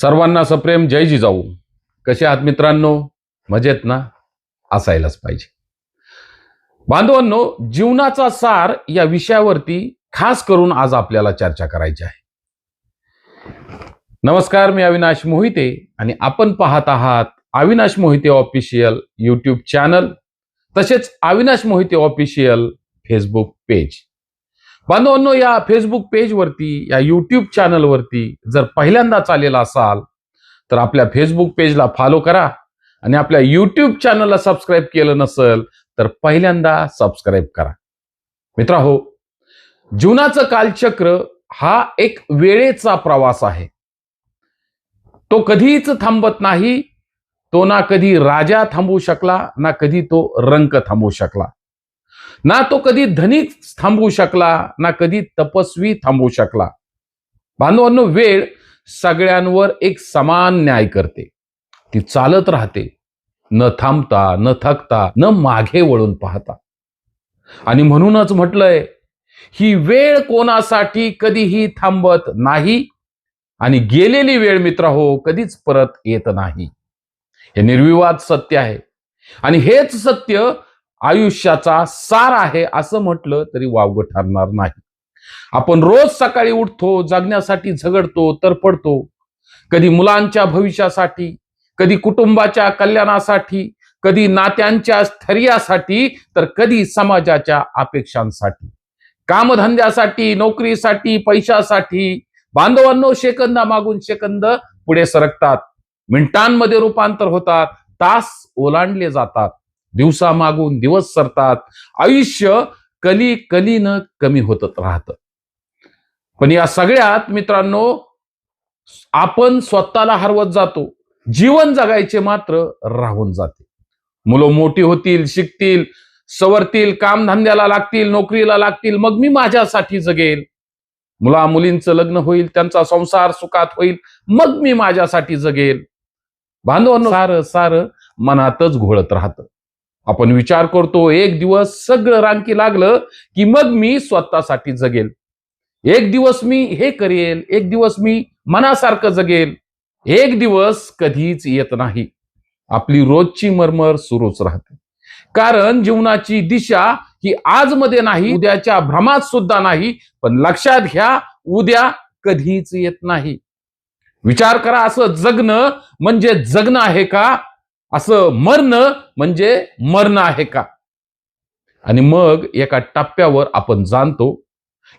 सर्वांना सप्रेम जय जिजाऊ. कसे आहात मित्रांनो? मजेत ना? असायलाच पाहिजे. बांधवांनो जीवनाचा सार या विषयावरती खास करून आज आपल्याला चर्चा करायची आहे. नमस्कार मी अविनाश मोहिते आणि आपण पाहत आहात Avinash Mohite official YouTube channel तसेच Avinash Mohite official Facebook page बांधवांनो या फेसबुक पेजवरती या यूट्यूब चॅनलवरती जर पहिल्यांदाच आलेला असाल तर आपल्या फेसबुक पेजला फॉलो करा आणि आपल्या यूट्यूब चॅनलला सबस्क्राईब केलं नसेल तर पहिल्यांदा सबस्क्राईब करा. मित्रा हो जीवनाचं कालचक्र हा एक वेळेचा प्रवास आहे. तो कधीच थांबत नाही तो ना कधी राजा थांबू शकला ना कधी तो रंक थांबू शकला. ना तो कधी धनिक थांबवू शकला ना कधी तपस्वी थांबवू शकला. बांधवांनो वेळ सगळ्यांवर एक समान न्याय करते. ती चालत राहते. न थांबता न थकता न मागे वळून पाहता. आणि म्हणूनच म्हटलंय ही वेळ कोणासाठी कधीही थांबत नाही आणि गेलेली वेळ मित्र हो कधीच परत येत नाही. हे निर्विवाद सत्य आहे. आणि हेच सत्य आयुष्याचा सार आहे असं म्हटलं तरी वावग ठरणार नाही. आपण रोज सकाळी उठतो जगण्यासाठी झगडतो तरपडतो कधी मुलांच्या भविष्यासाठी कधी कुटुंबाच्या कल्याणासाठी कधी नात्यांच्या स्थैर्यासाठी तर कधी समाजाच्या अपेक्षांसाठी. कामधंद्यासाठी नोकरीसाठी पैशासाठी बांधवांनो शेकंदा मागून शेकंद पुढे सरकतात. मिनिटांमध्ये रूपांतर होतात तास ओलांडले जातात. दिवसा मागून दिवस सरतात. आयुष्य कली कलीनं कमी होत राहतं. पण या सगळ्यात मित्रांनो आपण स्वतःला हरवत जातो. जीवन जगायचे मात्र राहून जाते. मुलं मोठी होतील शिकतील सवरतील कामधंद्याला लागतील नोकरीला लागतील मग मी माझ्यासाठी जगेल. मुला मुलींचं लग्न होईल त्यांचा संसार सुखात होईल मग मी माझ्यासाठी जगेल. बांधवांनो सार सार मनातच घोळत राहतं. आपण विचार करतो एक दिवस सगळं रांकी लागलं की मग मी स्वतःसाठी जगेल. एक दिवस मी हे करेल एक दिवस मी मनासारखं जगेल एक दिवस कधीच येत नाही. आपली रोजची मरमर सुरूच राहते. कारण जीवनाची दिशा ही आजमध्ये नाही उद्याच्या भ्रमात सुद्धा नाही पण लक्षात घ्या उद्या कधीच येत नाही. विचार करा असं जगणं म्हणजे जगणं आहे का? असं मरणं म्हणजे मरणं आहे का? आणि मग एका टप्प्यावर आपण जाणतो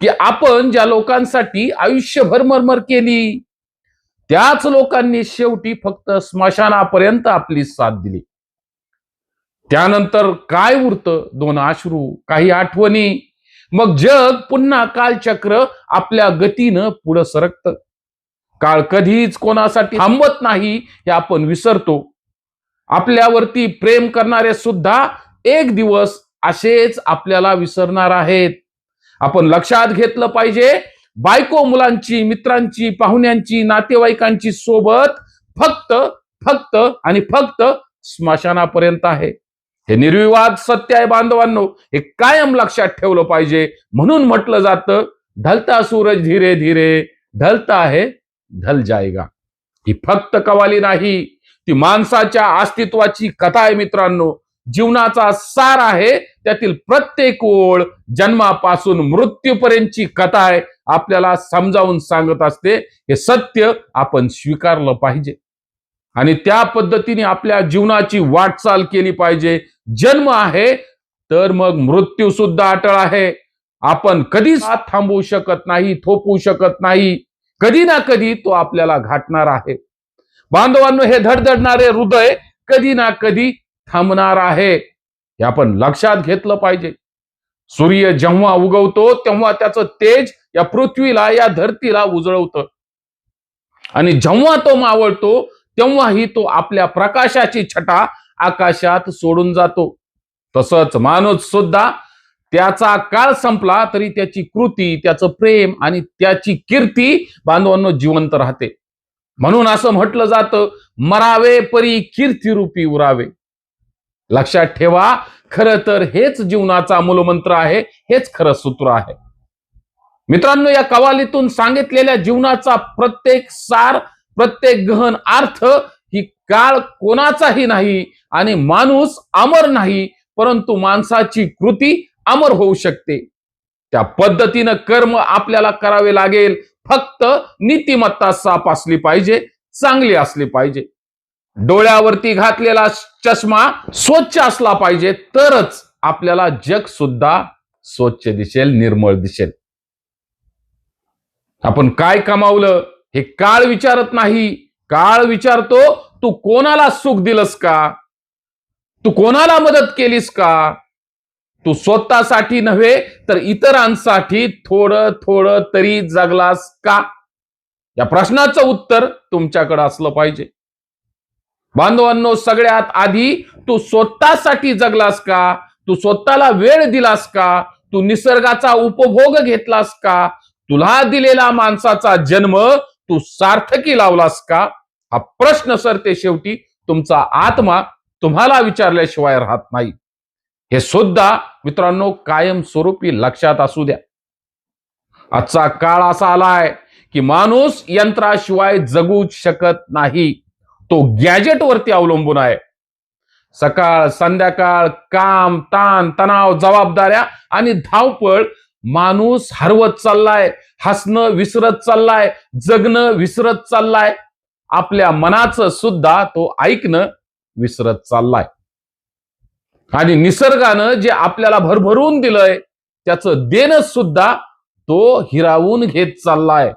की आपण ज्या लोकांसाठी आयुष्यभर मरमर केली त्याच लोकांनी शेवटी फक्त स्मशानापर्यंत आपली साथ दिली. त्यानंतर काय उरतं? दोन आश्रू काही आठवणी. मग जग पुन्हा कालचक्र आपल्या गतीनं पुढं सरकतं. काळ कधीच कोणासाठी थांबत नाही हे आपण विसरतो. आपल्यावरती प्रेम करणारे सुद्धा एक दिवस असेच आपल्याला विसरणार आहेत. आपण लक्षात घेतलं पाहिजे बायको मुलांची मित्रांची पाहुण्यांची नातेवाईकांची सोबत फक्त फक्त आणि फक्त स्मशानापर्यंत आहे. हे निर्विवाद सत्य आहे बांधवांनो हे कायम लक्षात ठेवलं पाहिजे. म्हणून म्हटलं जातं ढलता सूरज धीरे धीरे ढलता आहे ढल जायगा. ही फक्त कवाली नाही ती माणसाच्या अस्तित्वाची कथा आहे मित्रांनो. जीवनाचा सार आहे त्यातील प्रत्येक ओळ जन्मापासून मृत्यूपर्यंतची कथा आहे आपल्याला समजावून सांगत असते. हे सत्य आपण स्वीकारलं पाहिजे. आणि त्या पद्धतीने आपल्या जीवनाची वाटचाल केली पाहिजे. जन्म आहे तर मग मृत्यू सुद्धा अटळ आहे. आपण कधीच हात थांबवू शकत नाही थोपवू शकत नाही. कधी ना कधी तो आपल्याला घाटणार आहे. बांधवांनो हे धडधडणारे हृदय कधी ना कधी थांबणार आहे. हे आपण लक्षात घेतलं पाहिजे. सूर्य जेव्हा उगवतो तेव्हा त्याचं तेज या पृथ्वीला या धरतीला उजळवतं. आणि जेव्हा तो मावळतो तेव्हाही तो आपल्या प्रकाशाची छटा आकाशात सोडून जातो. तसंच माणूस सुद्धा त्याचा काळ संपला तरी त्याची कृती त्याचं प्रेम आणि त्याची कीर्ती बांधवांनो जिवंत राहते. म्हणून असं म्हटलं जातं मरावे परी कीर्तिरूपी उरावे. लक्षात ठेवा खरं तर हेच जीवनाचा मूलमंत्र आहे हेच खरं सूत्र आहे. मित्रांनो या कवालीतून सांगितलेल्या जीवनाचा प्रत्येक सार प्रत्येक गहन अर्थ ही काळ कोणाचाही नाही आणि माणूस अमर नाही परंतु माणसाची कृती अमर होऊ शकते. त्या पद्धतीनं कर्म आपल्याला करावे लागेल फक्त नीतिमत्ता साफ असली पाहिजे चांगली असली पाहिजे. डोळ्यावरती घातलेला चष्मा स्वच्छ असला पाहिजे तरच आपल्याला जग सुद्धा स्वच्छ दिसेल निर्मळ दिसेल. आपण काय कमावलं हे काळ विचारत नाही. काळ विचारतो तू कोणाला सुख दिलंस का? तू कोणाला मदत केलीस का? तू स्वतःसाठी नव्हे तर इतरांसाठी थोडं थोडं तरी जगलास का? या प्रश्नाचं उत्तर तुमच्याकडे असलं पाहिजे. बांधवांनो सगळ्यात आधी तू स्वतःसाठी जगलास का? तू स्वतःला वेळ दिलास का? तू निसर्गाचा उपभोग घेतलास का? तुला दिलेला माणसाचा जन्म तू सार्थकी लावलास का? हा प्रश्न सर ते शेवटी तुमचा आत्मा तुम्हाला विचारल्याशिवाय राहत नाही. हे सुद्धा मित्रांनो कायमस्वरूपी लक्षात असू द्या. आजचा काळ असा आलाय की माणूस यंत्राशिवाय जगू शकत नाही. तो गॅजेटवरती अवलंबून आहे. सकाळ संध्याकाळ काम ताण तणाव जबाबदाऱ्या आणि धावपळ माणूस हरवत चाललाय हसणं विसरत चाललाय जगणं विसरत चाललाय. आपल्या मनाचं सुद्धा तो ऐकणं विसरत चाललाय. आणि निसर्गानं जे आपल्याला भरभरून दिलंय त्याचं देणं सुद्धा तो हिरावून घेत चाललाय.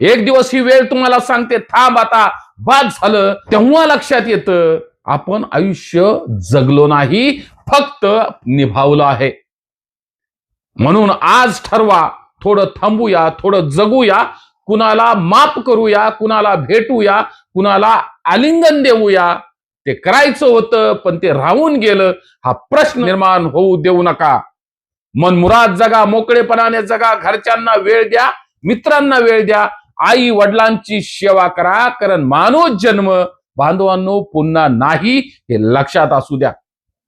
एक दिवस ही वेळ तुम्हाला सांगते थांब आता बाद झालं तेव्हा लक्षात येतं आपण आयुष्य जगलो नाही फक्त निभावलं आहे. म्हणून आज ठरवा थोडं थांबूया थोडं जगूया कुणाला माफ करूया कुणाला भेटूया कुणाला आलिंगन देऊया ते करायचं होतं पण ते राहून गेलं. हा प्रश्न निर्माण होऊ देऊ नका. मन मुराद जगा मोकळेपणाने जगा घरच्यांना वेळ द्या मित्रांना वेळ द्या आई वडिलांची सेवा करा कारण मानव जन्म बांधवांनो पुन्हा नाही हे लक्षात असू द्या.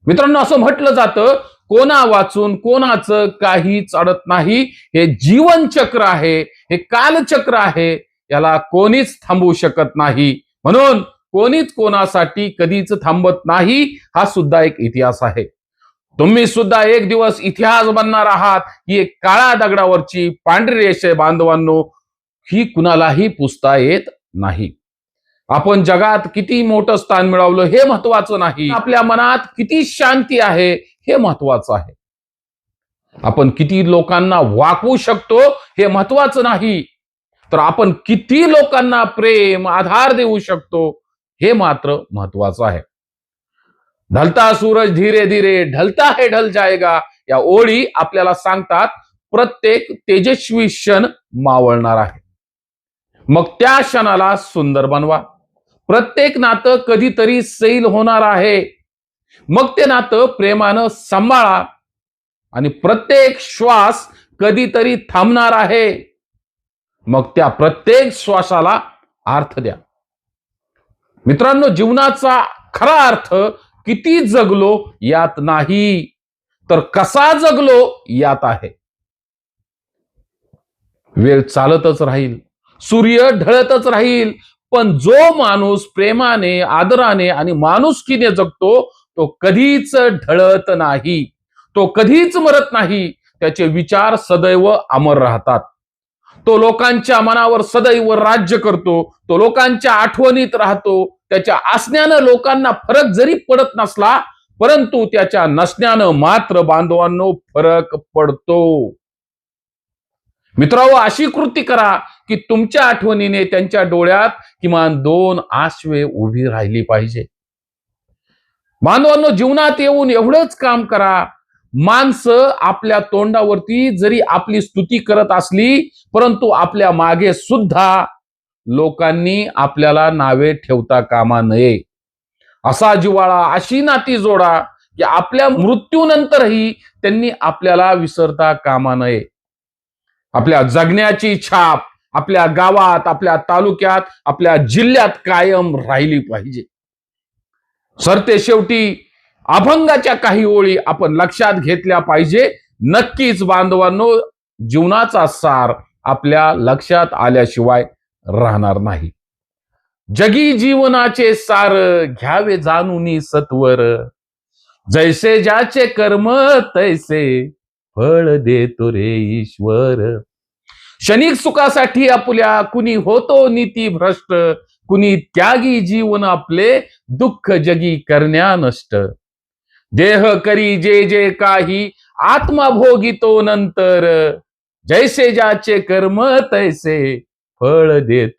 मित्रांनो असं म्हटलं जातं कोणा वाचून कोणाचं काही चढत नाही. हे जीवनचक्र आहे हे कालचक्र आहे याला कोणीच थांबवू शकत नाही. म्हणून कोणीच कोणासाठी कधीच थांबत नाही हा सुद्धा एक इतिहास आहे. तुम्ही सुद्धा एक दिवस इतिहास बनणार आहात ही एक काळ्या दगडावरची पांढरी रेषे बांधवांनो ही कुणालाही पुसता येत नाही. आपण जगात किती मोठं स्थान मिळवलं हे महत्वाचं नाही. आपल्या मनात किती शांती आहे हे महत्वाचं आहे. आपण किती लोकांना वाकवू शकतो हे महत्वाचं नाही. तर आपण किती लोकांना प्रेम आधार देऊ शकतो हे मात्र महत्वाचं आहे. ढलता सूरज धीरे धीरे ढलता हे ढल जायगा या ओळी आपल्याला सांगतात प्रत्येक तेजस्वी क्षण मावळणार आहे. मग त्या क्षणाला सुंदर बनवा. प्रत्येक नातं कधीतरी सैल होणार आहे. मग ते नातं प्रेमानं सांभाळा. आणि प्रत्येक श्वास कधीतरी थांबणार आहे. मग त्या प्रत्येक श्वासाला अर्थ द्या. मित्रांनो जीवनाचा खरा अर्थ किती जगलो यात नाही. तर कसा जगलो यात आहे. वेळ चालतच राहील सूर्य ढळतच राहील पण जो माणूस प्रेमाने आदराने आणि माणुसकीने जगतो तो कधीच ढळत नाही. तो कधीच मरत नाही. त्याचे विचार सदैव अमर राहतात. तो लोकांच्या मनावर सदैव राज्य करतो. तो लोकांच्या आठवणीत राहतो. त्याच्या असण्यानं लोकांना फरक जरी पडत नसला परंतु त्याच्या नसण्यानं मात्र बांधवांनो फरक पडतो. मित्रांनो अशी कृती करा की तुमच्या आठवणीने त्यांच्या डोळ्यात किमान दोन आश्वे उभी राहिली पाहिजे. बांधवांनो जीवनात येऊन एवढंच काम करा. माणसं आपल्या तोंडावरती जरी आपली स्तुती करत असली परंतु आपल्या मागे सुद्धा लोकांनी आपल्याला नावे ठेवता कामा नये. असा जिवाळा अशी नाती जोडा की आपल्या मृत्यूनंतरही त्यांनी आपल्याला विसरता कामा नये. आपल्या जगण्याची छाप आपल्या गावात आपल्या तालुक्यात आपल्या जिल्ह्यात कायम राहिली पाहिजे. सरते शेवटी अभंगाच्या काही ओळी आपण लक्षात घेतल्या पाहिजे. नक्कीच बांधवांनो जीवनाचा सार आपल्या लक्षात आल्याशिवाय राहणार नाही. जगी जीवनाचे सार घ्यावे जाणून सत्वर. जैसे ज्याचे कर्म तैसे फळ देतो रे ईश्वर. क्षणिक सुखासाठी आपल्या कुणी होतो नीती भ्रष्ट कुणी त्यागी जीवन आपले दुःख जगी करण्या नष्ट. देह करी जे जे काही आत्मा भोगितो नंतर. जैसे ज्याचे कर्म तैसे फळ देतो.